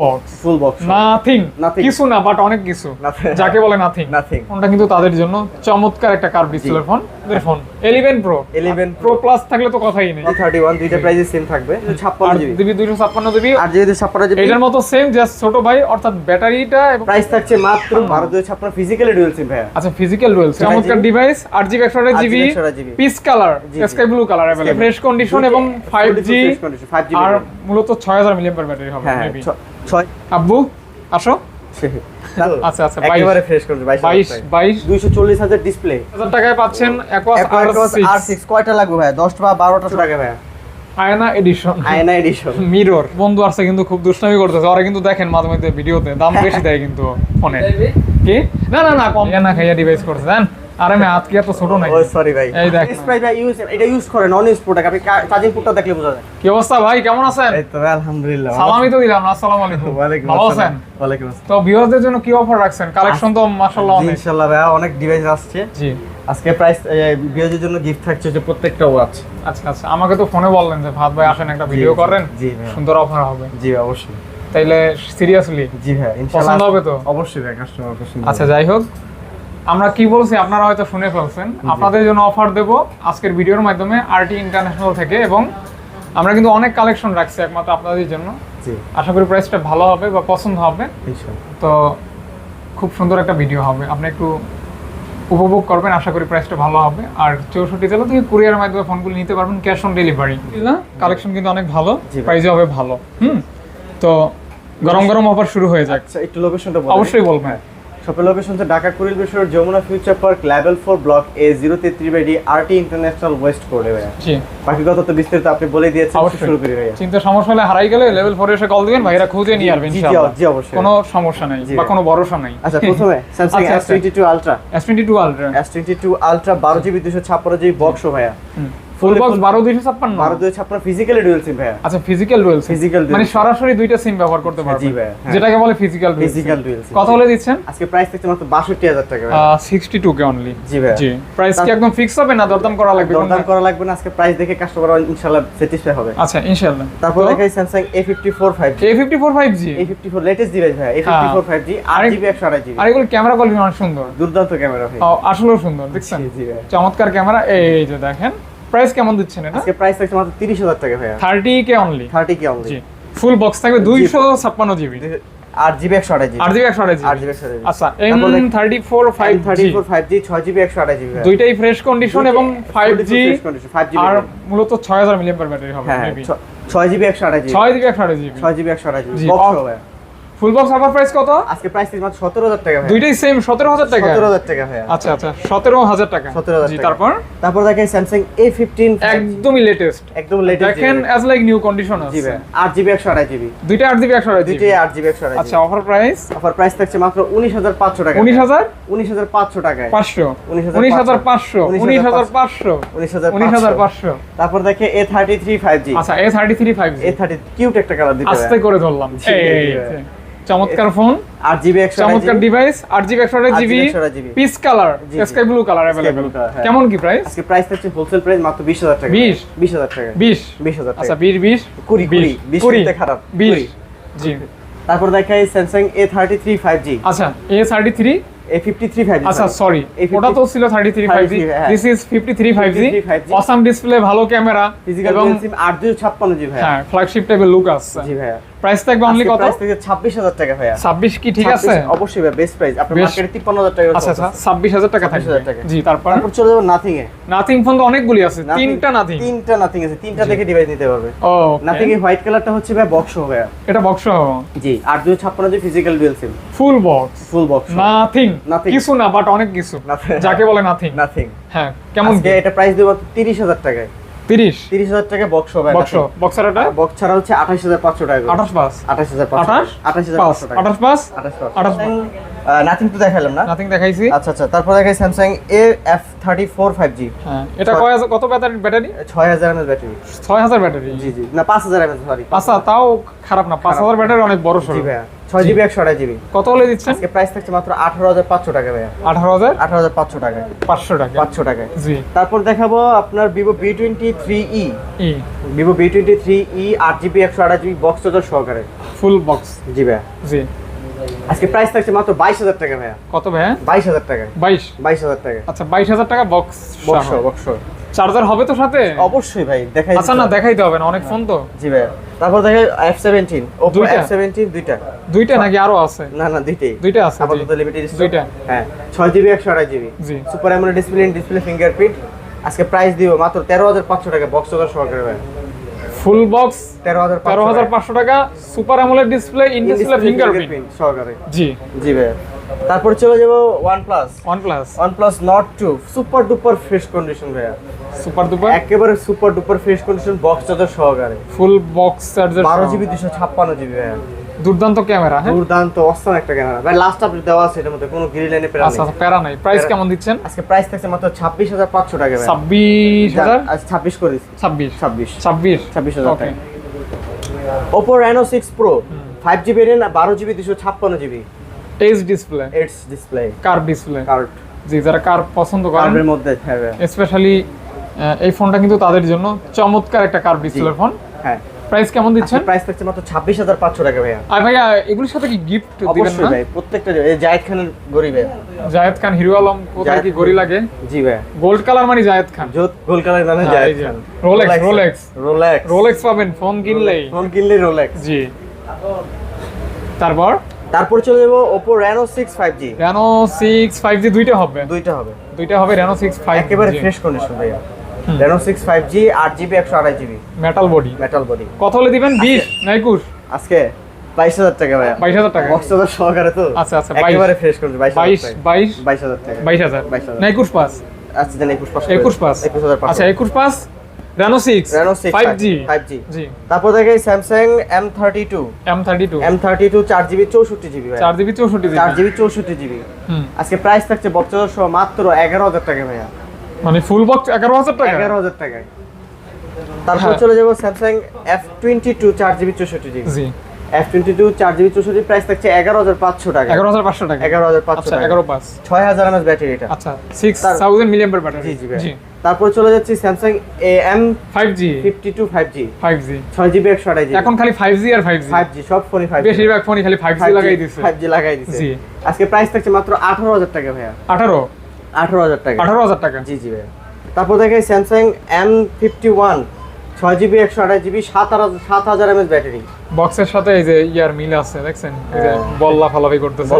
Box full box nothing. কিছু না but অনেক কিছু. যাকে বলে নাথিং নাথিং ফোনটা কিন্তু তাদের জন্য চমৎকার একটা curve display phone phone 11 pro 11 pro plus থাকলে তো কথাই নেই 131 দুইটা প্রাইসে সেম থাকবে আর 56 জিবি জিবি 256 জিবি আর যেহেতু 56 জিবি এটার মতো সেম জাস্ট ছোট ভাই অর্থাৎ ব্যাটারিটা এবং প্রাইস থাকছে মাত্র 12256 ফিজিক্যালি ডুয়াল সিম ভাইয়া আচ্ছা ফিজিক্যাল রুয়েল Five চমৎকার GB device 8GB 128GB 128GB piece colour জি, জি। Sky blue colour available Sky fresh condition এবং 5G 5G আর মূলত 6000 মিলিঅ্যাম্পিয়ার ব্যাটারি হবে হ্যাঁ মেবি ছ- ছয় আব্বু আসো চালু? আচ্ছা, আচ্ছা, একেবারে ফ্রেশ করবে 22 22 240 ডিসপ্লে হাজার টাকায় পাচ্ছেন অ্যাকোয়াস আর আর6 কয়টা লাগবে ভাই 10 বা 12টা টাকা ভাই আয়না এডিশন আয়না এডিশন মিরর বন্ধু আসছে কিন্তু খুব দুষ্টামি করতেছে। ওরা কিন্তু দেখেন মাঝে মাঝে ভিডিওতে দাম বেশি দেয় কিন্তু ফোনে। কি? না না না কম। না খাইয়া ডিভাইস করছে জান? আরে আমি হাত এত ছোট নাই ও সরি ভাই। এই দেখ। ভাই ইউজ এটা ইউজ করেন ইউজ প্রোডাক্ট আপনি চার্জিং পোর্টটা দেখলে বোঝা যায়। কি অবস্থা ভাই কেমন আছেন? এই তো আলহামদুলিল্লাহ। সালামই তো দিলাম আসসালামু আলাইকুম। আসসালাম। আছেন? ওয়ালাইকুম আসসালাম। তো ভিউয়ারদের জন্য কি অফার রাখছেন? কালেকশন তো মাশাআল্লাহ অনেক। ইনশাআল্লাহ ভাইয়া অনেক ডিভাইস আসছে। জি। আজকে প্রাইস বিয়ের জন্য গিফট থাকছে যে প্রত্যেকটা ওয়াচ আচ্ছা আচ্ছা আমাকে তো ফোনে বললেন যে ভাত ভাই আসেন একটা ভিডিও করেন। জি, সুন্দর অফার হবে। জি অবশ্যই। তাইলে সিরিয়াসলি জি ভাই পছন্দ হবে তো? অবশ্যই ভাই কাস্টমার পছন্দ আচ্ছা যাই হোক। আমরা কি বলছি আপনারা হয়তো শুনে ফেলছেন। আপনাদের জন্য অফার দেব আজকের ভিডিওর মাধ্যমে আরটি ইন্টারন্যাশনাল থেকে এবং আমরা কিন্তু অনেক কালেকশন রাখছি একমাত্র আপনাদের জন্য। আশা করি প্রাইসটা ভালো হবে বা পছন্দ হবে। তো খুব সুন্দর একটা ভিডিও হবে। আপনি একটু উপভোগ করবেন আশা করি প্রাইসটা ভালো হবে। আর চৌষট্টি জেলা থেকে কুরিয়ারের মাধ্যমে ফোনগুলো নিতে পারবেন ক্যাশ অন ডেলিভারি না? কালেকশন কিন্তু অনেক ভালো ভাই। হবে ভালো। হুম? তো গরম গরম অফার শুরু হয়ে যাচ্ছে আচ্ছা একটু লোকেশনটা অবশ্যই বলবেন। শপের লোকেশন হচ্ছে ঢাকা কুড়িল বিশ্বর Jamuna future park level four block A zero তেত্রিশ by D RT international west করে ভাইয়া। বাকি কথা তো বিস্তারিত আপনি বলে দিয়েছেন। শুরু করি ভাইয়া। চিন্তা সমস্যা হলে হারাই গেলে লেভেল ফোরে এসে কল দিবেন ভাইরা খুঁজে নিয়ে আসবেন জি, অবশ্যই। কোনো সমস্যা নাই বা কোনো ভরসা নাই। আচ্ছা প্রথমে Samsung S twenty two ultra S twenty two ultra S twenty two ultra বারো জিবি দুশো ছাপ্পান্ন জিবি বক্স ভাইয়া। ফুল বক্স বারো দুইশো ছাপ্পান্ন। বারো দুশো ছাপ্পান্ন ফিজিক্যালি ডুয়েল সিম ভাইয়া। আচ্ছা ফিজিক্যাল রুয়েল Physical dual মানে সরাসরি দুইটা সিম ব্যবহার করতে জি ভাই, হ্যাঁ। যেটাকে বলে ফিজিক্যাল Physical dual SIM। কত হলে দিচ্ছেন? আজকে প্রাইস থাকছে মাত্র বাষট্টি হাজার টাকা ভাইয়া। সিক্সটি টু কে অনলি জি ভাইয়া। জি। প্রাইস কি একদম ফিক্স হবে না দরদাম করা লাগবে দরদাম করা লাগবে না আজকে প্রাইস দেখে কাস্টমার ইনশাআল্লাহ স্যাটিসফাই হবে। আচ্ছা ইনশাআল্লাহ। তারপর দেখাই Samsung A fifty four five G A fifty four five G A fifty four latest device ভাই A fifty four five G আট আরেক- জিবি একশো আড়াই জিবি আর এগুলো ক্যামেরা কোয়ালিটি অনেক সুন্দর। দুর্দান্ত ক্যামেরা ভাই আসলেও সুন্দর দেখছেন? জি ভাই। চমৎকার ক্যামেরা এই যে দেখেন প্রাইস কেমন দিচ্ছেন এটা? আজকে প্রাইস থাকছে মাত্র তিরিশ হাজার টাকা ভাইয়া। Thirty K only thirty K only জি। ফুল বক্স থাকবে দুইশো ছাপ্পান্ন জিবি আট জিবি একশো আড়াই জিবি আট জিবি একশো আঠাশ আট জিবি জিবি আচ্ছা এম তারপর দেখ- thirty four five thirty G four five G ছয় জিবি একশো আড়াই জিবি দুইটাই ফ্রেশ কন্ডিশন এবং ফাইভ জি ফাইভ জিবি আর মূলত ছয় হাজার ব্যাটারি হবে maybe। ছ- ছয় জিবি একশো আড়াই জিবি ছয় জিবি একশো আঠাশ জিবি জিবি জিবি বক্স ভাইয়া ফুল বক্স আবার প্রাইস কত? আজকে প্রাইস মাত্র সতেরো হাজার টাকা ভাইয়া। দুইটাই সেম সতেরো হাজার টাকা? সতেরো হাজার টাকা ভাইয়া। আচ্ছা আচ্ছা সতেরো হাজার টাকা। 17,000 জি তারপর? তারপর দেখেন এ ফিফটিন একদমই লেটেস্ট একদম লেটেস্ট দেখেন অ্যাজ লাইক নিউ কন্ডিশন জি ভাই আট জিবি একশো আড়াই জিবি দুইটা আট জিবি একশো আঠাশ জিবি দুইটাই আট জিবি একশো আড়াই আচ্ছা অফার প্রাইস অফার প্রাইস থাকছে মাত্র উনিশ হাজার পাঁচশো টাকা। উনিশ হাজার? উনিশ হাজার পাঁচশো টাকায়। পাঁচশো। 19,500 উনিশ হাজার পাঁচশো। উনিশ হাজার পাঁচশো। উনিশ হাজার উনিশ হাজার পাঁচশো। তারপর দেখে A thirty three five G আচ্ছা A thirty three five A thirty cute একটা কালার দিতে আস্তে করে ধরলাম। এই। চমৎকার ফোন আট জিবি চমৎকার ডিভাইস আট জিবি একশো আঠাশ 8GB GB. 128GB piece colour. Sky blue colour হ্যাঁ। কেমন কি প্রাইস আজকে প্রাইস থাকছে হোলসেল প্রাইস মাত্র বিশ হাজার টাকা। 20? বিশ হাজার টাকা। বিশ? বিশ হাজার আচ্ছা টাকা। বিশ বিশ? কুড়ি, কুড়ি, বিশ। কুড়ি? খারাপ, বিশ। কুড়ি। জি। তারপর দেখাই Samsung A thirty three five G আচ্ছা A thirty three A fifty three five G আচ্ছা সরি A50 ওটা তো ছিল থার্টি থ্রি ফাইভ জি 33, হ্যাঁ। This is fifty three five G 53 5G awesome display ভালো ক্যামেরা এবং ছাপ্পান্ন জি হ্যাঁ ফ্ল্যাগশিপ টাইপের লুক জি ভাইয়া। প্রাইস থাকবে অনলি কত? প্রাইস থেকে ছাব্বিশ হাজার টাকা ভাইয়া। ছাব্বিশ কি ঠিক আছে? অবশ্যই ভাই বেস্ট প্রাইস আপনার মার্কেটে 53000 টাকা আচ্ছা আচ্ছা ছাব্বিশ হাজার টাকা থাকবে। 26,000 টাকা। জি তারপর তারপর চলে যাব নাথিং এ নাথিং ফোন তো অনেকগুলি আছে তিনটা নাথিং তিনটা নাথিং আছে তিনটা দেখে ডিভাইস নিতে পারবে ও নাথিং এর হোয়াইট কালারটা হচ্ছে ভাই বক্স ভাইয়া। এটা বক্স হবে জি আর দুশো ছাপ্পান্ন G physical dual SIM full box full box nothing Nothing. কিছু না বাট অনেক কিছু. যাকে বলে নাথিং নাথিং হ্যাঁ কেমন এটা প্রাইস দেবো তিরিশ হাজার টাকায়। তিরিশ। তিরিশ হাজার টাকা বক্স হবে বক্স বক্সার এটা? বক্স ছাড়া হচ্ছে আঠাশ হাজার পাঁচশো টাকা আঠাশ পাস? আঠাশ হাজার পাঁচশো আঠাশ? আঠাশ হাজার পাস। পাঁচশো টাকা। আঠাশ পাস? আঠাশ আঠাশ নাথিং তো দেখালাম না? নাথিং দেখাইছি। আচ্ছা আচ্ছা তারপর দেখাই Samsung A F thirty four five G হ্যাঁ এটা কয় কত ব্যাটারি ব্যাটারি? ছয় হাজার এমএস ব্যাটারি। ছয় হাজার ব্যাটারি। জি জি। না পাঁচ হাজার এমএস সরি আচ্ছা তাও খারাপ না। পাঁচ হাজার ব্যাটারি অনেক বড় জি সড়ো ভাইয়া। ছয় জিবি একশো আড়াই জিবি কত হলে দিচ্ছেন? আজকে প্রাইস থাকছে মাত্র আঠারো হাজার পাঁচশো টাকা ভাইয়া। আঠারো হাজার? আঠারো হাজার পাঁচশো টাকায় পাঁচশো টাকা। পাঁচশো টাকায় জি। তারপর দেখাবো আপনার Vivo B twenty three E. Vivo B twenty three E আট জিবি একশো আঠাশ জিবি বক্স চার্জার সহকারে। ফুল বক্স জি ভাইয়া। জি। আজকে প্রাইস থাকছে মাত্র বাইশ হাজার টাকা ভাইয়া। কত ভাইয়া? বাইশ হাজার টাকায় বাইশ? বাইশ হাজার টাকা। আচ্ছা বাইশ হাজার টাকা বক্স বক্স বক্স চার্জার হবে তো সাথে? অবশ্যই ভাই দেখাই আচ্ছা না দেখাইতে হবে না অনেক ফোন তো। জি ভাইয়া তারপর দেখে এফ সেভেন্টিন ওপো দুইটা? দুইটা। নাকি আরও আছে? না না দুইটাই। দুইটা আছে আপাতত লিমিটেড দুইটা। হ্যাঁ ছয় জিবি একশো আড়াই জিবি জি। Super AMOLED display display fingerprint আজকে প্রাইস দিব মাত্র তেরো হাজার পাঁচশো টাকা বক্স চার্জার সহকারে ভাই। ফুল বক্স তেরো হাজার তেরো হাজার পাঁচশো টাকা super AMOLED display in display fingerprint সহকারে। জি। জি ভাই। তারপর চলে যাব one plus one plus one plus Nord two super duper fresh condition ভাইয়া। সুপার দুপার একেবারে super duper fresh condition box charger সহকারে। ফুল বক্স চার্জার বারো জিবি দুশো ছাপ্পান্ন জিবি ভাইয়া। দুর্দান্ত ক্যামেরা হ্যাঁ? দুর্দান্ত অস্থান একটা ক্যামেরা। ভাই লাস্ট আপডেট দেওয়া আছে এটার মধ্যে কোনো গ্রিল লাইনে পেরা আচ্ছা আচ্ছা প্যারা নাই। প্রাইস কেমন দিচ্ছেন? আজকে প্রাইস থাকছে মাত্র ছাব্বিশ হাজার পাঁচশো টাকা ভাই ছাব্বিশ হাজার? আজ ছাব্বিশ করে দিচ্ছি ছাব্বিশ। ছাব্বিশ। ছাব্বিশ? ছাব্বিশ হাজার ওকে টাকা। Oppo Reno six pro five GB rain বারো জিবি দুশো ছাপ্পান্ন GB H display eights display curve display curved জি যারা কার পছন্দ করেন কার্ডের মধ্যে হ্যাঁ স্পেশালি এই ফোনটা কিন্তু তাদের জন্য চমৎকার একটা কার ডিসপ্লে ফোন হ্যাঁ। প্রাইস কেমন দিচ্ছেন? প্রাইস থাকছে মাত্র ছাব্বিশ হাজার পাঁচশো টাকা ভাইয়া। আর ভাইয়া এগুলোর সাথে কি গিফট দিবেন না? ভাই প্রত্যেকটা এই জায়েদ খানের গরিবে জায়েদ খান হিরো আলম কোথায় কি। গড়ি লাগে? জি ভাই গোল্ড কালার মানে জায়েদ খান। জোত গোল কালার মানে হ্যাঁ, Zayed Khan. Rolex, Rolex। Rolex Rolex পাবেন ফোন কিনলেই। ফোন কিনলে রোলেক্স জি। তারপর? তারপর চলে যাব six five G Reno six five G দুইটা হবে। দুইটা হবে। দুইটা হবে রেনো সিক্স ফাইভ একেবারে ফ্রেশ কন্ডিশন ভাইয়া। আট জিবি একশো আড়াই GB metal body metal body কত হলে দিবেন? বিশ? না একুশ আজকে বাইশ হাজার টাকা ভাইয়া। বাইশ হাজার টাকা। বক্স হাজার সহকারে তো। আচ্ছা, আচ্ছা। একেবারে ফ্রেশ বাইশ বাইশ বাইশ? হাজার টাকা। বাইশ হাজার। বাইশ হাজার। না একুশ পাস? আচ্ছা দেন একুশ পাঁচ একুশ পাস? একুশ হাজার আচ্ছা একুশ pass? Six Reno six five G five G জি তারপর দেখে জিবি ভাই। চার জিবি চৌষট্টি চার জিবি জিবি চৌষট্টি জিবি হুম। আজকে প্রাইস থাকছে বক্সের সহ মাত্র এগারো হাজার টাকা ভাইয়া। মানে ফুল বক্স এগারো হাজার টাকা? এগারো হাজার টাকায়। তারপর হ্যাঁ। চলে যাব চার জিবি চৌষট্টি জিবি জি। এফ টোয়েন্টি টু চার জিবি চৌষট্টি প্রাইস থাকছে এগারো হাজার পাঁচশো টাকা। এগারো হাজার পাঁচশো টাকা। এগারো হাজার পাঁচশো আচ্ছা টাকা। এগারো পাস ছয় হাজার এমএস ব্যাটারি এটা। আচ্ছা six thousand million per battery জি জি তারপর চলে যাচ্ছি Samsung A M five G fifty two five G five G ছয় জিবি একশো জিবি এখন খালি ফাইভ জি আর ফাইভ জি ফাইভ জি সব ফোনই ফাইভ বেশিরভাগ ফোনই খালি ফাইভ জি লাগাই দিচ্ছে ফাইভ জি লাগাই দিচ্ছে আজকে প্রাইস থাকছে মাত্র আঠারো হাজার টাকা ভাইয়া। আঠারো? আঠারো হাজার টাকা। আঠারো হাজার টাকা। জি জি ভাইয়া। তারপর দেখে স্যামসাং এম ফিফটি ওয়ান ছয় জিবি একশো আঠাশ জিবি সাত সাত হাজার এমএস ব্যাটারি। বক্সের সাথে এই যে ইয়ার মিল আছে দেখছেন? এই যে বল্লা ফালাফি করতেছে।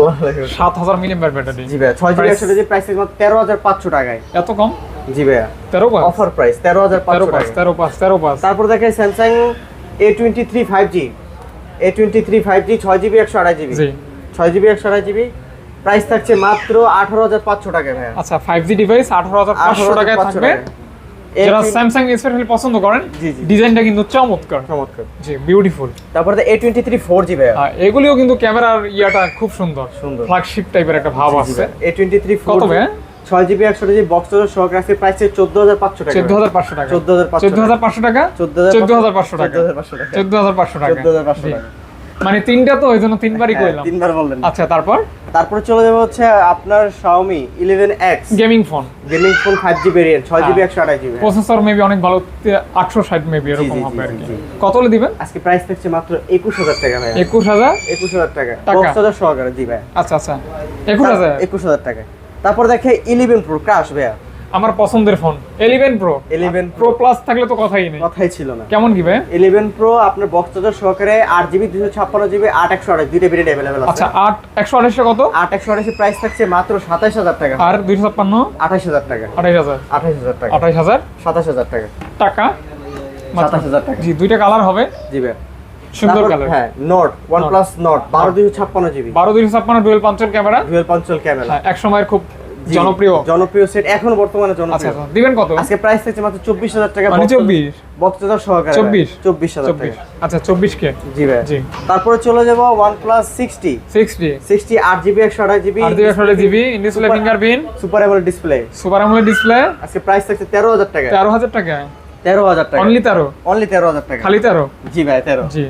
সাত হাজার মিলিয়ন ব্যাটারি। জি ভাইয়া ছয় জিবি একশো আঠাশ প্রাইস তেরো হাজার পাঁচশো টাকায়। এত কম? জি ভাইয়া। তেরো অফার প্রাইস তেরো হাজার পাঁচশো টাকা তেরো পাস তেরো পাস তারপর দেখে Samsung A twenty three five G A twenty three five G ছয় জিবি একশো আড়াই জিবি। ছয় জিবি একশো আড়াই জিবি। প্রাইস থাকছে মাত্র আঠারো হাজার পাঁচশো টাকা ভাইয়া। আচ্ছা ফাইভ জি ডিভাইস আঠারো হাজার পাঁচশো টাকায় 18,500 থাকবে। টাকায়। যারা স্যামসাং স্পেশালি পছন্দ করেন জি, জি। ডিজাইনটা কিন্তু চমৎকার। চমৎকার। জি বিউটিফুল তারপরে A twenty three four G ভাইয়া। এগুলিও কিন্তু ক্যামেরার ইয়াটা খুব সুন্দর। সুন্দর। ফ্ল্যাগশিপ টাইপের একটা ভাব আছে। এ টোয়েন্টি থ্রি কত ভাইয়া? ছয় জিবি একশো জিবি বক্স সহকারে আজকে প্রাইস চোদ্দ হাজার পাঁচশো টাকা। চোদ্দ হাজার পাঁচশো টাকা। চোদ্দ হাজার পাঁচশো টাকা। চোদ্দ চোদ্দ হাজার পাঁচশো টাকা। চোদ্দ হাজার পাঁচশো টাকা। চোদ্দ হাজার পাঁচশো টাকা। চোদ্দ হাজার পাঁচশো টাকা। মানে তিনটা তো ওই জন্য তিনবারই হ্যাঁ, কইলাম। তিনবার বললেন। আচ্ছা তারপর? তারপরে চলে যাবে হচ্ছে আপনার eleven X gaming phone gaming phone five G variant ছয় জিবি হ্যাঁ। একশো আড়াই জিবি প্রসেসর মেবি অনেক ভালো আটশো ষাট মেবি এরকম হবে আর কি। জি। কত হলে দিবেন? আজকে প্রাইস থাকছে মাত্র একুশ হাজার টাকা ভাই একুশ হাজার? একুশ হাজার টাকা। টাকা। বক্স হাজার সহকারে জি ভাই আচ্ছা আচ্ছা। একুশ হাজার? একুশ হাজার টাকা। তারপর দেখে ইলেভেন প্রো ক্রাশ ভাইয়া। আমার পছন্দের phone eleven pro eleven pro plus থাকলে তো কথাই নেই। কথাই ছিল না। কেমন কি ভাই? ইলেভেন প্রো আপনার বক্স চার্জার সহকারে আট জিবি দুশো ছাপ্পান্ন জিবি আট একশো আঠাশ দুইটা ভেরিয়েন্ট অ্যাভেলেবেল আছে। আচ্ছা আট একশো আঠাশটা কত? আট একশো আঠাশি প্রাইস থাকছে মাত্র সাতাশ হাজার টাকা। আর দুইশো ছাপ্পান্ন? আঠাশ হাজার টাকা। আঠাশ হাজার। আঠাশ হাজার টাকা। আঠাশ হাজার? সাতাশ হাজার টাকা। টাকা? মাত্র। সাতাশ হাজার টাকা। জি দুইটা কালার হবে? জি ভাই। সুন্দর কালার হ্যাঁ নোট ওয়ান প্লাস নোট বারো দুশো ছাপ্পান্ন জিবি বারো দুইশো ছাপ্পান্ন ডুয়েল পঞ্চাশ ক্যামেরা ডুয়েল পঞ্চল ক্যামেরা এক সময়ের খুব জনপ্রিয়। জনপ্রিয় সেট এখন বর্তমানে আচ্ছা জনপ্রিয়। আচ্ছা দিবেন কত? আজকে প্রাইস থাকছে মাত্র চব্বিশ হাজার টাকা মানে চব্বিশ? বক্স সহকারে চব্বিশ? চব্বিশ হাজার চব্বিশ। টাকা আচ্ছা চব্বিশ কে? জি ভাই। জি। তারপরে চলে যাব one plus sixty sixty sixty আট জিবি একশো আঠাশ জিবি আর দুই একশো GB display fingerprint super ML display super আমলের ডিসপ্লে আজকে প্রাইস থাকছে তেরো হাজার টাকা। তেরো হাজার টাকা তেরো হাজার টাকা। অনলি তেরো? অনলি তেরো হাজার টাকা। খালি তেরো? জি ভাই তেরো। জি।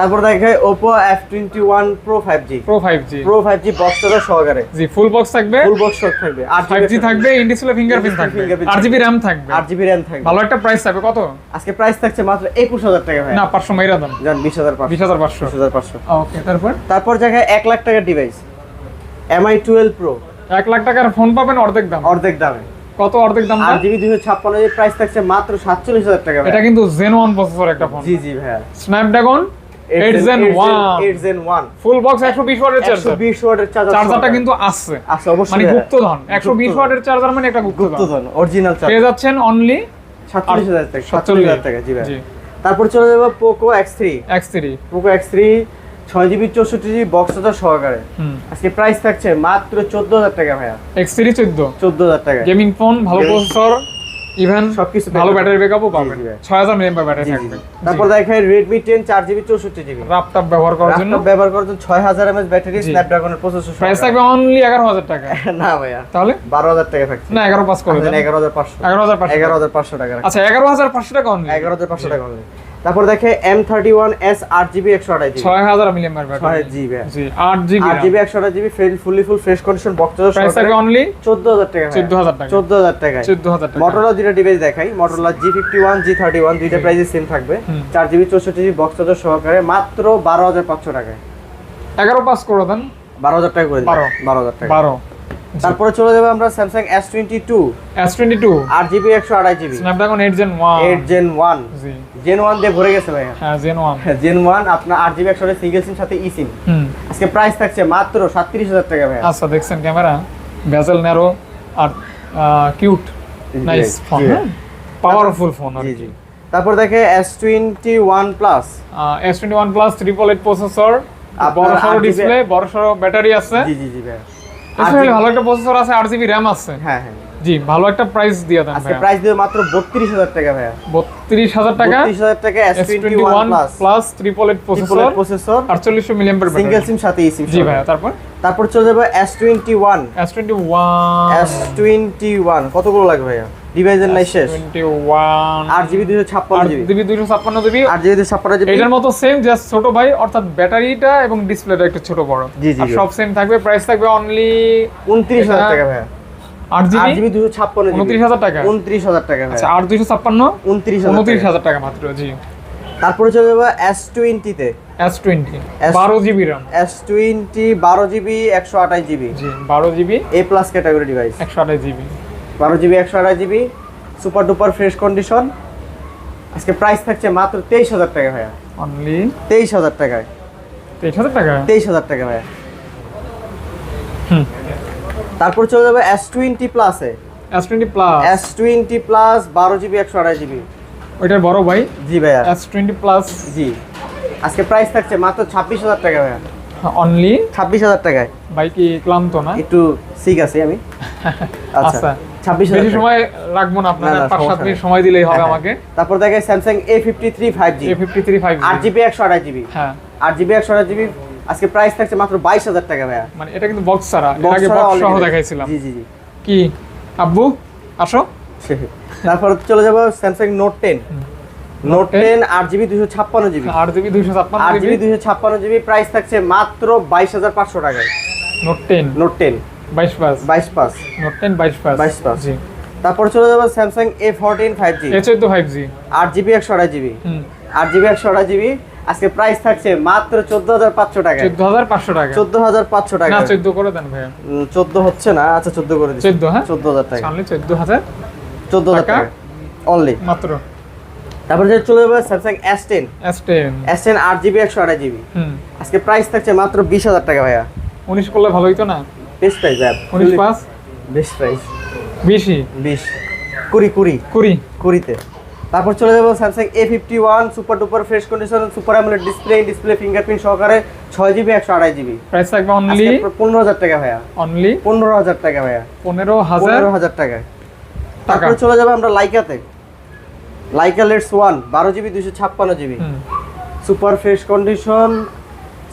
তারপর দেখায় Oppo F twenty one pro five G pro five G pro five G box সহকারে। জি ফুল বক্স থাকবে। ফুল বক্স থাকবে। আর ফাইভ জি থাকবে ইনডিসপ্লে ফিঙ্গারপ্রিন্ট থাকবে। আর জিবি র্যাম থাকবে। আট জিবি র্যাম থাকবে। ভালো একটা প্রাইস থাকবে কত? আজকে প্রাইস থাকছে মাত্র একুশ হাজার টাকা ভাই না পাঁচশো মেরা দাম। যান বিশ হাজার পাঁচশো। বিশ হাজার পাঁচশো। হাজার পাঁচশো। ওকে তারপর? তারপর জায়গায় এক লাখ টাকার ডিভাইস এমআই টুয়েলভ প্রো এক লাখ টাকার ফোন পাবেন অর্ধেক দাম। অর্ধেক দামে। কত অর্ধেক দাম আর জিবি দুশো ছাপ্পান্ন প্রাইস থাকছে মাত্র সাতচল্লিশ হাজার টাকা এটা কিন্তু জেন ওয়ান প্রসেসর একটা ফোন জি জি ভাইয়া। স্ন্যাপড্রাগন ফুল বক্স একশো বিশ ওয়াটের একশো চার্জার বিশ ওয়াটের চার্জার চার্জারটা কিন্তু আছে। অবশ্যই। মানে গুপ্তধন। ওয়াটের চার্জার মানে একটা গুপ্তধন। অরিজিনাল পেয়ে যাচ্ছেন অনলি সাতচল্লিশ হাজার টাকা সাতচল্লিশ হাজার টাকা জি ভাই। তারপর চলে যাব Poco X three X three Poco X ছয় জিবি চৌষট্টি জিবি বক্স সহকারে। আজকে প্রাইস থাকছে মাত্র চোদ্দ হাজার টাকা ভাইয়া। এক্স থ্রি চোদ্দ। চোদ্দ হাজার টাকা। গেমিং ফোন ভালো প্রসেসর ইভেন সবকিছু ভালো ব্যাটারি ব্যাকআপও পাবেন জি ভাই। ছয় হাজার মিলিয়াম ব্যাটারি থাকবে। তারপর টেন চার জিবি চৌষট্টি জিবি ল্যাপটপ ব্যবহার করার জন্য। ল্যাপটপ ব্যবহার করার জন্য ছয় হাজার এমএস ব্যাটারি। স্ন্যাপড্রাগনের প্রসেসর প্রাইস থাকবে অনলি এগারো হাজার টাকা। না ভাইয়া। তাহলে? বারো হাজার টাকা থাকছে না এগারো পাস করে দেন এগারো হাজার পাঁচশো। এগারো হাজার পাঁচশো। এগারো হাজার পাঁচশো টাকা। আচ্ছা এগারো হাজার পাঁচশো টাকা অনলি এগারো হাজার পাঁচশো টাকা only। তারপর দেখে এম থার্টি ওয়ান এস আট জিবি একশো আঠাশ জিবি ছয় হাজার মিলিয়াম ছয় জিবি আট জিবি আট জিবি একশো আঠাশ GB fully full fresh condition box only চোদ্দ হাজার টাকা। চোদ্দ হাজার টাকা। চোদ্দ হাজার টাকায়। চোদ্দ হাজার টাকা। মোটরলা দুইটা ডিভাইস দেখাই। Motorola G fifty one G thirty one দুইটা সেম থাকবে। চার জিবি চৌষট্টি জিবি বক্স চার্জার সহকারে মাত্র বারো হাজার পাঁচশো টাকায়। এগারো পাস করে দেন। বারো হাজার টাকা করে। বারো। বারো হাজার টাকা। বারো। তারপরে চলে যাবে আমরা Samsung S twenty two S twenty two আট জিবি একশো আড়াই GB Snapdragon eight Gen one eight Gen one জি। জেন ওয়ান দিয়ে ভরে গেছে ভাইয়া। হ্যাঁ জেন ওয়ান জেন ওয়ান আপনার আট জিবি একশো সিঙ্গেল সিম সাথে ই সিম হুম। আজকে প্রাইস থাকছে মাত্র সাতত্রিশ হাজার টাকা ভাইয়া। আচ্ছা দেখছেন ক্যামেরা। ভেজেল ন্যারো আর cute nice phone powerful phone জি। জি তারপর দেখে S twenty one plus S twenty one plus triple eight processor বড় সড়ো ডিসপ্লে বড় সড়ো ব্যাটারি আছে। জি জি জি ভাইয়া। Especially ভালো একটা প্রসেসর আছে আট জিবি আছে। হ্যাঁ হ্যাঁ। জি ভালো একটা প্রাইস দিয়ে দেন আজকে প্রাইস দিবে মাত্র বত্রিশ হাজার টাকা ভাইয়া। টাকা। টাকা প্লাস প্রসেসর সিঙ্গেল সিম সাথে জি তারপর? তারপর চলে যাবে কতগুলো লাগবে ভাইয়া? ডিভাইসের নাই শেষ। টোয়েন্টি ওয়ান আট জিবি দুশো ছাপ্পান্ন আট জিবি জিবি দুইশো ছাপ্পান্ন জিবি আট জিবি এটার মতো সেম জাস্ট ছোট ভাই অর্থাৎ ব্যাটারিটা এবং ডিসপ্লেটা একটু ছোট বড়। জি, জি, আর সব সেম থাকবে প্রাইস থাকবে অনলি উনত্রিশ হাজার এটা- টাকা জিবি হাজার টাকা? উনত্রিশ হাজার টাকা আচ্ছা টাকা। মাত্র জি। তারপরে চলে যাবে এস টোয়েন্টিতে এস টোয়েন্টি বারো জিবি র্যাম এস টোয়েন্টি বারো জিবি একশো আঠাশ জিবি জি বারো GB A plus category device একশো আঠাশ জিবি বারো জিবি একশো আঠাশ GB super duper fresh condition. আজকে প্রাইস থাকছে মাত্র তেইশ হাজার টাকা ভাইয়া। অনলি তেইশ হাজার টাকায়। তেইশ হাজার টাকা? তেইশ হাজার টাকা ভাইয়া। তারপর চলে যাবে এস টোয়েন্টি প্লাসে S twenty plus S twenty plus বারো জিবি একশো আড়াই জিবি। ওইটার বড় ভাই? জি ভাইয়া। এস টোয়েন্টি প্লাস জি। আজকে প্রাইস থাকছে মাত্র ছাব্বিশ হাজার টাকা ভাইয়া। অনলি ছাব্বিশ হাজার টাকায়। ভাই কি ক্লান্ত না? একটু ঠিক আছে আমি। আচ্ছা। আচ্ছা। ছাব্বিশ বেশি সময় রাখব না আপনার পাঁচ সাত মিনিট সময় দিলেই হবে হ্যাঁ, আমাকে। তারপর দেখে Samsung A fifty three five G A fifty three five আট জিবি একশো আঠাশ জিবি হ্যাঁ। আট জিবি একশো আঠাশ জিবি আজকে প্রাইস থাকছে মাত্র বাইশ হাজার টাকা ভাইয়া। মানে এটা কিন্তু বক্স ছাড়া। আগে বক্স সহ দেখাইছিলাম। জি জি জি। কি? আব্বু আসো। তারপর চলে যাব Samsung Note ten Note ten আট জিবি দুশো ছাপ্পান্ন জিবি আট জিবি দুইশো ছাপ্পান্ন আট জিবি জিবি দুশো ছাপ্পান্ন জিবি প্রাইস থাকছে মাত্র বাইশ হাজার পাঁচশো টাকায়। নোট টেন নোট টেন বাইশ পাস বাইশ পাস নোট টেন বাইশ পাস 22 পাস। জি। তারপর চলে যাব Samsung A fourteen five G A চোদ্দ ফাইভ জি আট জিবি একশো আঠাশ জিবি আট জিবি একশো আঠাশ জিবি আজকে প্রাইস থাকছে মাত্র চোদ্দ হাজার পাঁচশো টাকায় চোদ্দ হাজার পাঁচশো টাকা। চোদ্দ হাজার পাঁচশো টাকা। না চোদ্দ করে দেন ভাইয়া। চোদ্দ হচ্ছে না। আচ্ছা চোদ্দ করে দিচ্ছি। চোদ্দ হ্যাঁ? চোদ্দ হাজার টাকা। সামনে চোদ্দ হাজার। চোদ্দ হাজার টাকা? টাকা। অনলি মাত্র। তারপরে যে চলে যাবে Samsung S ten S ten S ten আট জিবি একশো আঠাশ জিবি আজকে প্রাইস থাকছে মাত্র বিশ হাজার টাকা ভাইয়া। উনিশ করলে ভালো হইতো না? বেস্ট প্রাইস অ্যাপ উনিশ পাস বেস্ট প্রাইস বিশি বিশ। কুড়ি কুড়ি। কুড়ি। কুড়িতে। তারপর চলে যাব Samsung A fifty one super duper fresh condition super AMOLED display display fingerprint সহকারে ছয় জিবি একশো আড়াই জিবি প্রাইস থাকবে অনলি পনেরো হাজার টাকা ভাইয়া। অনলি পনেরো হাজার টাকা ভাইয়া। পনেরো হাজার? পনেরো হাজার টাকা। টাকা। তারপরে চলে যাব আমরা লাইকাতে লাইকা লেটস ওয়ান বারো জিবি দুশো ছাপ্পান্ন জিবি সুপার ফ্রেশ কন্ডিশন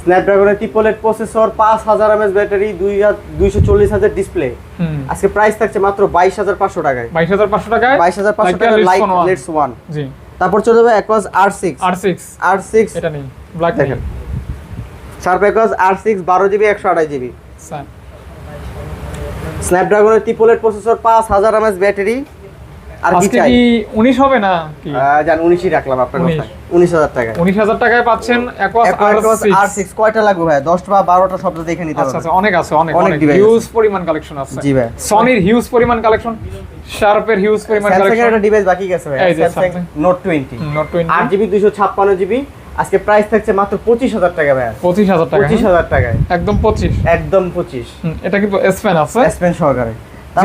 স্ন্যাপড্রাগনের ট্রিপলেট প্রসেসর পাঁচ হাজার এমএস ব্যাটারি দুই দুইশো চল্লিশ হাজার ডিসপ্লে আজকে প্রাইস থাকছে মাত্র বাইশ হাজার পাঁচশো টাকায়। বাইশ হাজার পাঁচশো টাকায়? বাইশ হাজার পাঁচশো Leica টাকা Let's like One One। Let's one জি। তারপর চলে যাবে Aquos R six R six R six এটা নেই ব্ল্যাক দেখেন। শার্প অ্যাকোয়াস আর সিক্স বারো জিবি একশো আড়াই জিবি। স্ন্যাপড্রাগনের ট্রিপলেট প্রসেসর পাঁচ হাজার এমএস ব্যাটারি। আর কি চাই কি উনিশ হবে না কি? জান উনিশই রাখলাম আপনার 19 কথায়। উনিশ হাজার টাকায়। উনিশ হাজার টাকায় পাচ্ছেন অ্যাকোয়াস আর আর কয়টা লাগবে ভাই দশটা বা বারোটা শব্দ দেখে নিতে আচ্ছা হবে। আচ্ছা অনেক আছে অনেক অনেক অনেক। হিউজ পরিমাণ কালেকশন আছে। জি ভাই সনির হিউজ পরিমাণ কালেকশন শার্পের হিউজ পরিমাণ স্যামসাং এর একটা ডিভাইস বাকি গেছে ভাই Samsung Note twenty Note twenty আট জিবি দুইশো ছাপ্পান্ন জিবি আজকে প্রাইস থাকছে মাত্র পঁচিশ হাজার টাকা ভাই পঁচিশ হাজার টাকা পঁচিশ হ্যাঁ? হাজার টাকায়। একদম পঁচিশ। একদম পঁচিশ। এটা কিন্তু এস আছে। এসপেন সহকারে।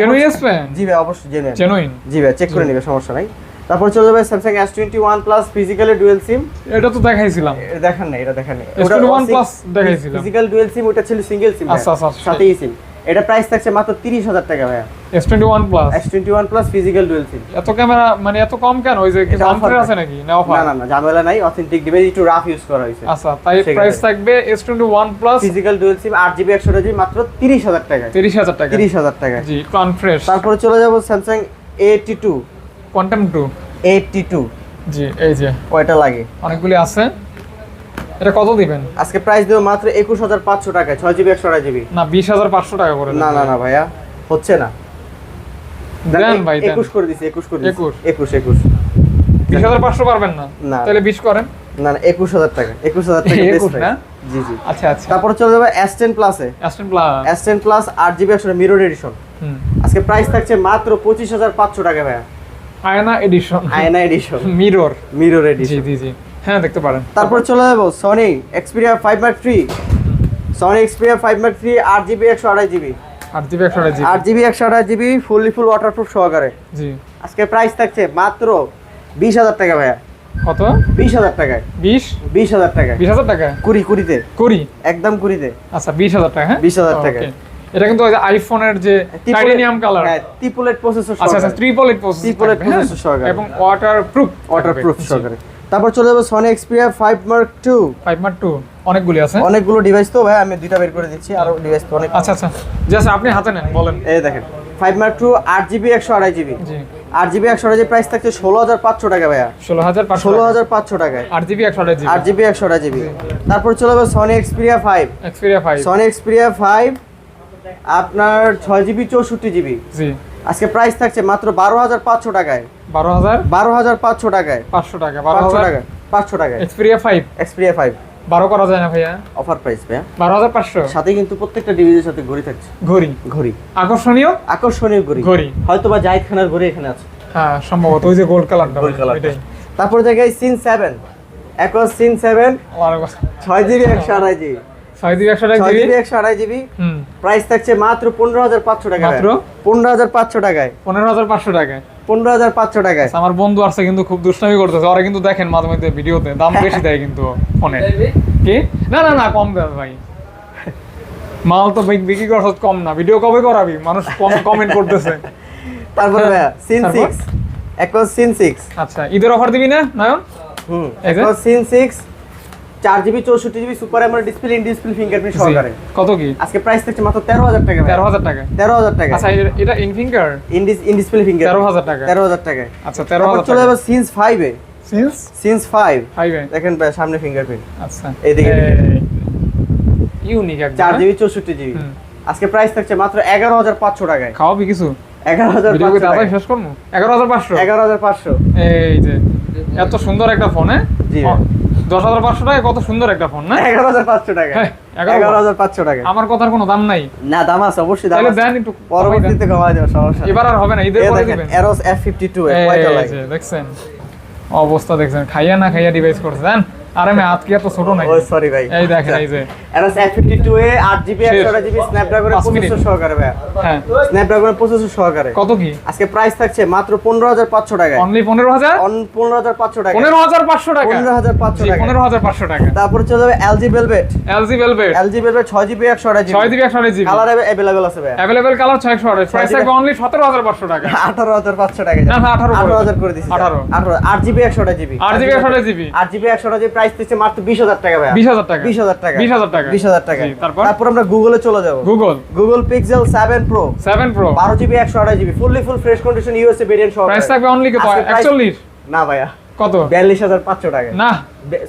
জেনুইন এস পেন জি ভাই অবশ্যই জেনুইন জেনুইন জি ভাই চেক করে নিবে সমস্যা নাই। তারপর চলে যাবে Samsung S twenty one plus physically dual SIM এটা তো দেখাইছিলাম। দেখান না এটা দেখান না S21 Plus দেখাইছিলাম। ফিজিক্যাল ডুয়েল সিম ওটা ছিল সিঙ্গেল সিম আচ্ছা, আচ্ছা, আচ্ছা। সাথেই সিম এটা প্রাইস থাকছে মাত্র তিরিশ হাজার টাকা ভাইয়া। S twenty one plus S twenty one plus physical dual SIM এত ক্যামেরা মানে এত কম কেন? ওই যে কি এটা আছে নাকি? না না অফার না না ঝামেলা নাই অথেন্টিক ডিভাইস একটু রাফ ইউজ করা হয়েছে। আচ্ছা তাই প্রাইস থাকবে S twenty one plus physical dual SIM আট জিবি একশো জিবি মাত্র তিরিশ হাজার টাকায়। তিরিশ হাজার টাকা তিরিশ হাজার টাকায়। জি কনফ্রেশ তারপরে চলে যাব two quantum two eighty two G এই যে। কয়টা লাগে। অনেকগুলি আছে। এটা কত দিবেন? আজকে প্রাইস দেবো মাত্র একুশ হাজার পাঁচশো টাকায় ছয় জিবি একশো জিবি না বিশ হাজার পাঁচশো টাকা করে না না না ভাইয়া হচ্ছে না। দেন ভাই একুশ করে দিছি একুশ করে দিছি। একুশ। একুশ একুশ। বিশ হাজার পাঁচশো পারবেন না? না। তাহলে বিশ করেন। না না একুশ হাজার টাকা একুশ হাজার টাকা একুশ না? জি জি। আচ্ছা আচ্ছা। তারপরে চলে যাবে এস টেন প্লাসে এস টেন প্লাস আট জিবি একশো মিরর এডিশন হুম। আজকে প্রাইস থাকছে মাত্র পঁচিশ হাজার পাঁচশো টাকা ভাইয়া। আয়না এডিশন আয়না এডিশন মিরর মিরর জি এডিশন জি জি। হ্যাঁ দেখতে পারেন। তারপর চলে যাব Sony Xperia five Mark three Sony Xperia five Mark three আট জিবি একশো আড়াই জিবি আট জিবি একশো আট জিবি জিবি একশো আড়াই জিবি ফুললি ফুল ওয়াটারপ্রুফ সহকারে। জি। আজকে প্রাইস থাকছে মাত্র বিশ হাজার টাকা ভাইয়া। কত? বিশ হাজার টাকায়। বিশ? বিশ হাজার টাকায়। বিশ হাজার টাকা কুড়ি কুড়িতে। কুড়ি? একদম কুড়িতে। আচ্ছা বিশ হাজার টাকা হ্যাঁ? 20,000 টাকা। এটা কিন্তু আইফোনের যে টাইটানিয়াম কালার হ্যাঁ ত্রিপুলেট প্রসেসর আচ্ছা আচ্ছা triple eight processor eight processor সহকারে। এবং ওয়াটার প্রুফ ওয়াটারপ্রুফ সহকারে। তারপর চলে যাব Sony Xperia five Mark two five Mark two অনেকগুলি আছে। অনেকগুলো ডিভাইস তো ভাই আমি দুইটা বের করে দিচ্ছি আরও ডিভাইস তো অনেক। আচ্ছা আচ্ছা। জাস্ট আপনি হাতে নেন বলেন। এই দেখেন। ফাইভ মার্ক টু আট জিবি একশো আড়াই জিবি জি। আট জিবি একশো আড়াই প্রাইস থাকছে ষোলো হাজার পাঁচশো টাকা ভাইয়া। ষোলো হাজার ষোলো হাজার পাঁচশো টাকায়। আট জিবি একশো আট জিবি জিবি একশো আড়াই জিবি তারপর চলে যাবে Sony Xperia five Xperia five Sony Xperia five আপনার ছয় জিবি চৌষট্টি জিবি জি। আজকে প্রাইস থাকছে মাত্র বারো হাজার পাঁচশো টাকায়। বারো হাজার? বারো হাজার পাঁচশো টাকায়। পাঁচশো টাকা বারো পাঁচশো টাকা পাঁচশো টাকায়। এক্সপিরিয়া ফাইভ এক্সপিরিয়া ফাইভ বারো করা যায় না ভাইয়া। অফার প্রাইস ভাইয়া। বারো হাজার পাঁচশো। সাথে কিন্তু প্রত্যেকটা ডিভিজের সাথে ঘড়ি থাকছে। ঘড়ি। ঘড়ি। আকর্ষণীয়? আকর্ষণীয় ঘড়ি। ঘড়ি। হয়তো বা জাহিদ খানের ঘড়ি এখানে আছে। হ্যাঁ সম্ভবত ওই যে গোল্ড কালারটা গোল্ড কালার তারপর জায়গায় Zen seven X Zen seven ছয় জিবি একশো আড়াই জিবি। ছয় জিবি একশো ছয় জিবি? একশো আড়াই জিবি। প্রাইস থাকছে মাত্র পনেরো হাজার পাঁচশো টাকা মাত্র? পনেরো হাজার পাঁচশো টাকায়। পনেরো হাজার পাঁচশো টাকায়। পনেরো হাজার পাঁচশো টাকায়। আচ্ছা, আমার বন্ধু আসছে কিন্তু খুব দুষ্টামি করতেছে। ওরা কিন্তু দেখেন মাঝে মধ্যে ভিডিওতে দাম বেশি দেয় কিন্তু ফোনে। কি? না না না কম দেয় ভাই। মাল তো বিক- বিক্রি করা কম না। ভিডিও কবে করাবি? মানুষ কম কমেন্ট করতেছে। তারপরে ভাইয়া Zen six X Zen six আচ্ছা ঈদের অফার দিবি না নয়ন? হুম? একস সিন সিক্স চার জিবি চৌষট্টি GB super MR display in display fingerprint সহকারে। কত কি? আজকে প্রাইস থাকছে মাত্র তেরো হাজার টাকা তেরো হাজার টাকা। তেরো হাজার টাকা। আচ্ছা এটা- এটা in finger in in display finger তেরো হাজার টাকা। তেরো হাজার টাকায় আচ্ছা তেরো হাজার চলে যাবে সিন্স ফাইভে সিন্স সিন্স ফাইভ দেখেন সামনে ফিঙ্গারপ্রিন্ট আচ্ছা। এইদিকে ইউনিক চার হ্যাঁ? জিবি চৌষট্টি জিবি। আজকে প্রাইস থাকছে মাত্র এগারো হাজার পাঁচশো টাকায়। খাওয়াবি কিছু? এগারো হাজার। শেষ করব? এগারো হাজার পাঁচশো? এগারো হাজার পাঁচশো। এই যে এত সুন্দর একটা ফোন হ্যাঁ? জি। দশ হাজার পাঁচশো টাকা কত সুন্দর একটা ফোন না? এগারো হাজার পাঁচশো টাকা। হ্যাঁ, এগারো হাজার পাঁচশো টাকা। আমার কথার কোনো দাম নাই। না দাম আছে অবশ্যই দাম আছে। দেন একটু পরবর্তীতে কমাই দেবো সমস্যা এবার আর হবে না ঈদের পরে দিবেন। এরোস এফ ফিফটি টু দেখছেন? অবস্থা দেখছেন খাইয়া না খাইয়া ডিভাইস করছে দেন আরে আমি হাত কি এত ছোট নাই সরি ভাই। এই দেখেন এই যে। এরোস এ আট জিবি শেষ। একশো জিবি স্ন্যাপড্রাগনের প্রসেসর সহকারে ভাই হ্যাঁ স্ন্যাপড্রাগনের প্রসেসর সহকারে কত কি আজকে প্রাইস থাকছে মাত্র পনেরো হাজার টাকায় অনলি অন টাকা পনেরো হাজার পাঁচশো টাকা টাকা পনেরো হাজার পাঁচশো টাকা তারপরে চলে যাবে কালার আছে ভাই অ্যাভেলেবেল কালার প্রাইস থাকবে অনলি টাকা আঠারো হাজার পাঁচশো টাকা না, না, 18 করে আঠারো হাজার দাও। করে দিচ্ছি 18 আঠারো আট জিবি একশো আড়াই জিবি আট জিবি একশো আঠাশ জিবি আট জিবি একশো আড়াই জিবি প্রাইস দিচ্ছে মাত্র বিশ হাজার টাকা ভাই বিশ হাজার টাকা বিশ হাজার টাকা বিশ হাজার টাকা। টাকা। তারপর? তারপর আমরা গুগলে চলে যাব। Google Google Pixel seven pro seven pro বারো জিবি একশো আড়াই GB fully full fresh condition USA variant সহ প্রাইস থাকবে অনলি কত আজকে price- একচল্লিশ? না ভাইয়া। কত? বিয়াল্লিশ হাজার পাঁচশো টাকা। না।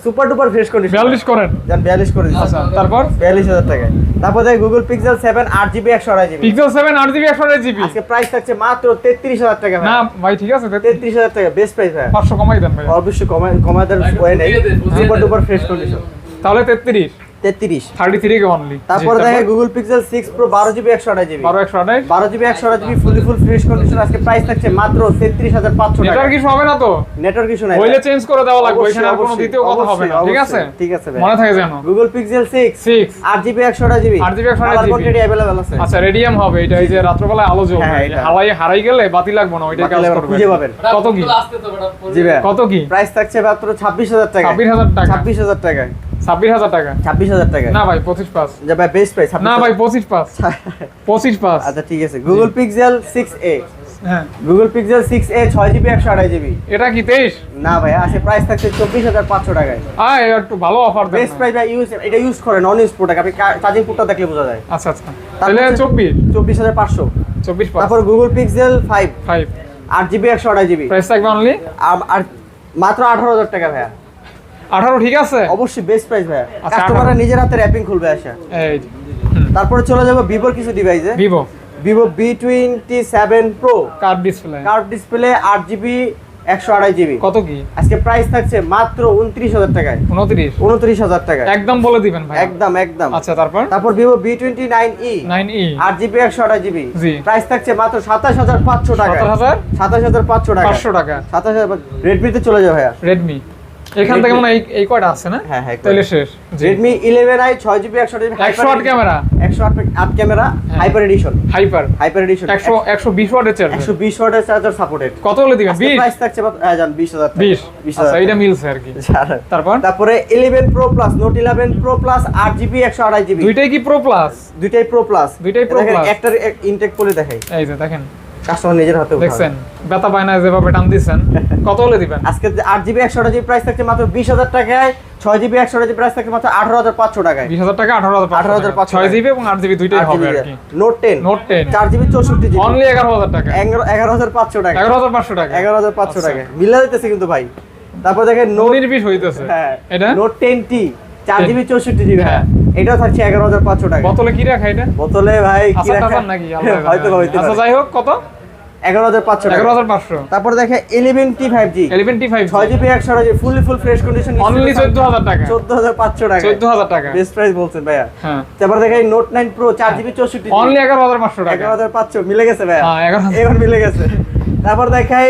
সুপার ডুপার ফ্রেশ কন্ডিশন বিয়াল্লিশ করেন। যান বিয়াল্লিশ করে দিচ্ছি তারপর? বিয়াল্লিশ হাজার টাকা। তারপর দেখে গুগল পিক্সেল সেভেন আট জিবি একশো আড়াই জিবি পিক্সেল সেভেন আট জিবি একশো জিবি আজকে প্রাইস থাকছে মাত্র তেত্রিশ হাজার টাকা না ভাই ঠিক আছে তেত্রিশ। হাজার টাকা বেস্ট প্রাইস ভাই পাঁচশো কমাই দেন ভাই অবশ্যই কমায় কমায় দেওয়ার ওয়ে নেই। সুপার ডুপার ফ্রেশ কন্ডিশন তাহলে তেত্রিশ। তেত্রিশ। থার্টি থ্রি অনলি তারপরে দেখে গুগল পিক্সেল সিক্স প্রো বারো জিবি একশো আড়াই জিবি বারো একশো আঠাশ? বারো জিবি একশো আড়াই GB fully full fresh condition আজকে প্রাইস থাকছে মাত্র তেত্রিশ হাজার পাঁচশো নেটওয়ার্ক কিছু হবে না তো? নেটওয়ার্ক কিছু নাই। হইলে চেঞ্জ করে দেওয়া লাগবে এখানে আর কোনো দ্বিতীয় কথা হবে না ঠিক আছে? ঠিক আছে মনে থাকে যেন। গুগল পিক্সেল সিক্স সিক্স আট জিবি একশো আড়াই GB 8GB 128 GB quantity available আছে। আচ্ছা রেডিয়াম হবে এটা এই যে রাত্রবেলায় আলো জ্বলবে হ্যাঁ। হাওয়াই হারাই গেলে বাতি লাগবে না ওইটাই কাজ করবে। খুঁজে পাবেন। কত কি? জি ভাই। কত কি? প্রাইস থাকছে মাত্র ছাব্বিশ হাজার টাকা ছাব্বিশ হাজার টাকা। ছাব্বিশ হাজার টাকা ছাব্বিশ হাজার টাকা। ছাব্বিশ হাজার টাকা। না ভাই পঁচিশ পাস যে ভাই বেস্ট প্রাইস না ভাই পঁচিশ পাস পঁচিশ পাস আচ্ছা ঠিক আছে। গুগল পিক্সেল সিক্স এ হ্যাঁ। গুগল পিক্সেল সিক্স এ ছয় জিবি একশো আড়াই জিবি এটা কি তেইশ? না ভাই আছে প্রাইস থাকছে চব্বিশ হাজার পাঁচশো টাকায়। আয় একটু ভালো অফার বেস্ট প্রাইস ভাই ইউজ এটা ইউজ করে নন ইউজ প্রোডাক্ট আপনি চার্জিং পোর্টটা দেখলে বোঝা যায়। আচ্ছা আচ্ছা। তাহলে চব্বিশ। চব্বিশ হাজার পাঁচশো। চব্বিশ তারপর গুগল পিক্সেল ফাইভ ফাইভ আট জিবি একশো আড়াই জিবি প্রাইস থাকবে অনলি আর মাত্র আঠারো হাজার টাকা ভাইয়া। আঠারো ঠিক আছে? অবশ্যই বেস্ট প্রাইস আচ্ছা, কাস্টমাররা নিজের হাতে র্যাপিং খুলবে আসা। এই তারপরে চলে যাব ভিভোর কিছু ডিভাইসে Vivo Vivo V twenty seven pro curved display curve display আট জিবি একশো আড়াই জিবি কত কি? আজকে প্রাইস থাকছে মাত্র উনত্রিশ হাজার টাকায়। উনত্রিশ? উনত্রিশ হাজার টাকায়। একদম বলে দিবেন ভাই একদম একদম। আচ্ছা তারপর? তারপর Vivo V twenty nine E nine E আট জিবি একশো আড়াই জিবি জি। প্রাইস থাকছে মাত্র সাতাশ হাজার পাঁচশো টাকা সতেরো হাজার? সাতাশ হাজার পাঁচশো টাকা পাঁচশো টাকা সাতাশ হাজার রেডমিতে চলে যাবে ভাইয়া। রেডমি এখান থেকে মনে হয় এই- কয়টা আছে না? হ্যাঁ, হ্যাঁ, তাহলে শেষ। জিবি একশো জিবি একশো আট ক্যামেরা। একশো আট আট camera. Hyper edition hyper hyper edition একশো একশো বিশ ওয়াটের চার্জ একশো বিশ ওয়াটের চার্জার সাপোর্টেড কত বলে দিবেন? বিশ? প্রাইস থাকছে হ্যাঁ জান বিশ হাজার টাকা। বিশ। বিশ আচ্ছা হাজার এইটা মিলছে আর কি। তারপর? তারপরে eleven pro plus note eleven pro plus আট জিবি একশো আড়াই জিবি দুইটাই কি প্রো প্লাস দুইটাই প্রো প্লাস দুইটাই Pro Plus। একটার ইনটেক করে দেখাই। এই যে দেখেন। কাস্টমার নিজের হাতে দেখছেন ব্যথা পায় না যেভাবে টান দিচ্ছেন কত বলে দিবেন? আজকে আট জিবি একশো জিবি প্রাইস থাকছে মাত্র বিশ হাজার টাকায় ছয় জিবি একশো জিবি প্রাইস থাকছে মাত্র আঠারো হাজার পাঁচশো টাকায়। বিশ হাজার টাকা আঠারো হাজার 18,500 ছয় জিবি এবং আট জিবি দুইটাই হবে আর কি। নোট টেন নোট টেন চার জিবি চৌষট্টি জিবি অনলি এগারো হাজার টাকা। এগারো হাজার পাঁচশো টাকা এগারো হাজার পাঁচশো টাকা এগারো হাজার পাঁচশো। টাকা মিলা দিতেছে কিন্তু ভাই। তারপর দেখেন নোট নোটির হইতেছে। হ্যাঁ এটা? নোট টেন টি চার জিবি চৌষট্টি জিবি হ্যাঁ। এটাও থাকছে এগারো হাজার পাঁচশো টাকা। বোতলে কি রাখা এটা? বোতলে ভাই কি রাখা? নাকি? আলাদা হয়তো আচ্ছা। যাই হোক কত? এগারো হাজার পাঁচশো এগারো হাজার পাঁচশো। তারপর দেখে eleven T five G eleven T five ছয় জিবি একশো fully full fresh condition only চোদ্দ হাজার টাকা। চোদ্দ হাজার পাঁচশো টাকা। চোদ্দ হাজার টাকা। বেস্ট প্রাইস বলছেন ভাইয়া। হ্যাঁ। তারপর দেখে নোট নাইন প্রো চার জিবি চৌষট্টি অনলি এগারো হাজার পাঁচশো টাকা। এগারো হাজার পাঁচশো মিলে গেছে ভাইয়া। হ্যাঁ এবার মিলে গেছে। তারপর দেখাই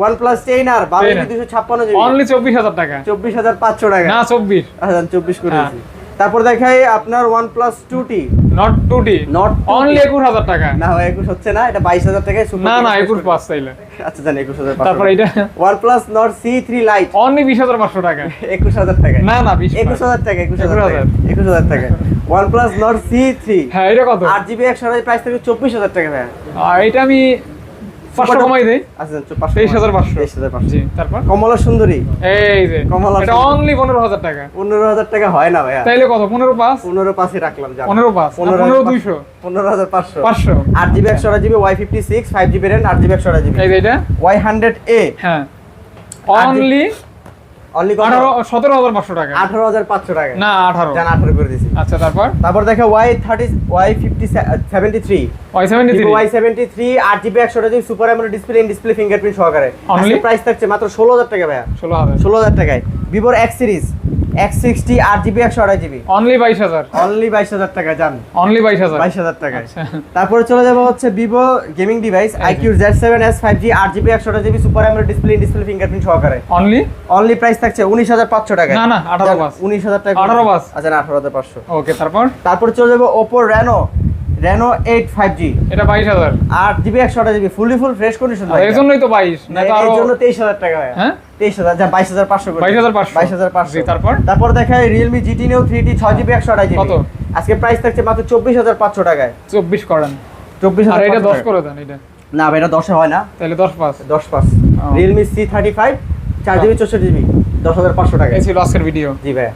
ওয়ান প্লাস টেন আর বারো জিবি দুশো ছাপ্পান্ন জিবি অনলি চব্বিশ হাজার টাকা। চব্বিশ হাজার পাঁচশো টাকা। না চব্বিশ। আচ্ছা চব্বিশ করে হ্যাঁ। তারপর দেখাই আপনার OnePlus two T Nord two D Nord only একুশ হাজার টাকা। না ভাই একুশ হচ্ছে না এটা বাইশ হাজার টাকায় না না একুশ পাঁচ চাইলে আচ্ছা জানি একুশ হাজার তারপর এটা OnePlus Nord C three lite only বিশ হাজার পাঁচশো টাকা। একুশ হাজার টাকা। না না বিশ একুশ হাজার টাকা একুশ হাজার 21,000 টাকা। একুশ হাজার। টাকা। One plus Nord C three হ্যাঁ এটা কত? আট জিবি একশো প্রাইস থেকে চব্বিশ হাজার টাকা ভাই এটা আমি পাঁচশো কমাই দেই। আচ্ছা চো- পাঁচশো তেইশ হাজার পাঁচশো। তেইশ হাজার পাঁচশো। জি তারপর? কমলা সুন্দরী। এই যে কমলা এটা অনলি পনেরো হাজার টাকা। পনেরো হাজার টাকা হয় না ভাইয়া। তাইলে কত? পনেরো পাঁচ? পনেরো পাঁচে রাখলাম জানো। পনেরো পাঁচ। পনেরো পনেরো পাঁচ- দুইশো? পনেরো পাঁচশো। পাঁচশো। আট জিবি একশো GB Y fifty six five GB RAM আট জিবি একশো জিবি। এই যে এটা? Y hundred A. হ্যাঁ। অনলি অনলি টাকা। টাকা। না জান করে দিছি। আচ্ছা তারপর? তারপর দেখো Y thirty Y fifty seventy three Y seventy three Y seventy three আট জিবি একশো super AMOLED display in display fingerprint সহকারে। Only? প্রাইস থাকছে মাত্র ষোলো হাজার টাকা ভাইয়া। ষোলো হাজার। টাকায়। সিরিজ অনলি অনলি টাকা জান। অনলি। তারপরে চলে যাব হচ্ছে ভিভো গেমিং ডিভাইস এই যে। IQOO Z seven S five G আট জিবি একশো GB super AMOLED display in display fingerprint সহকারে। অনলি অনলি প্রাইস থাকছে উনিশ হাজার পাঁচশো টাকা না, না, 18 পাঁচ। উনিশ হাজার টাকা 18 পাঁচ। আচ্ছা না আঠারো হাজার পাঁচশো। ওকে তারপর? তারপর চলে যাব Oppo Reno Reno eight five G এটা বাইশ হাজার। আট জিবি একশো GB fully full fresh condition এই জন্যই তো বাইশ না তো এর জন্য তেইশ হাজার টাকা হয়। হ্যাঁ? তেইশ হাজার যা বাইশ হাজার পাঁচশো 22,500 বাইশ হাজার পাঁচশো। জি, তারপর? তারপর দেখায় টি ছয় জিবি একশো আড়াই জিবি কত? আজকে প্রাইস থাকছে মাত্র চব্বিশ হাজার পাঁচশো টাকায়। চব্বিশ করেন। চব্বিশ আর হাজার এটা পাঁচশো দশ টাকা। করে দেন এটা। না ভাই এটা দশে হয় না। তাহলে দশ পাঁচ দশ পাঁচ ও। রিয়েলমি সি থার্টি ফাইভ চার জিবি চৌষট্টি জিবি দশ হাজার পাঁচশো টাকা। এই ছিল আজকের ভিডিও জি ভাই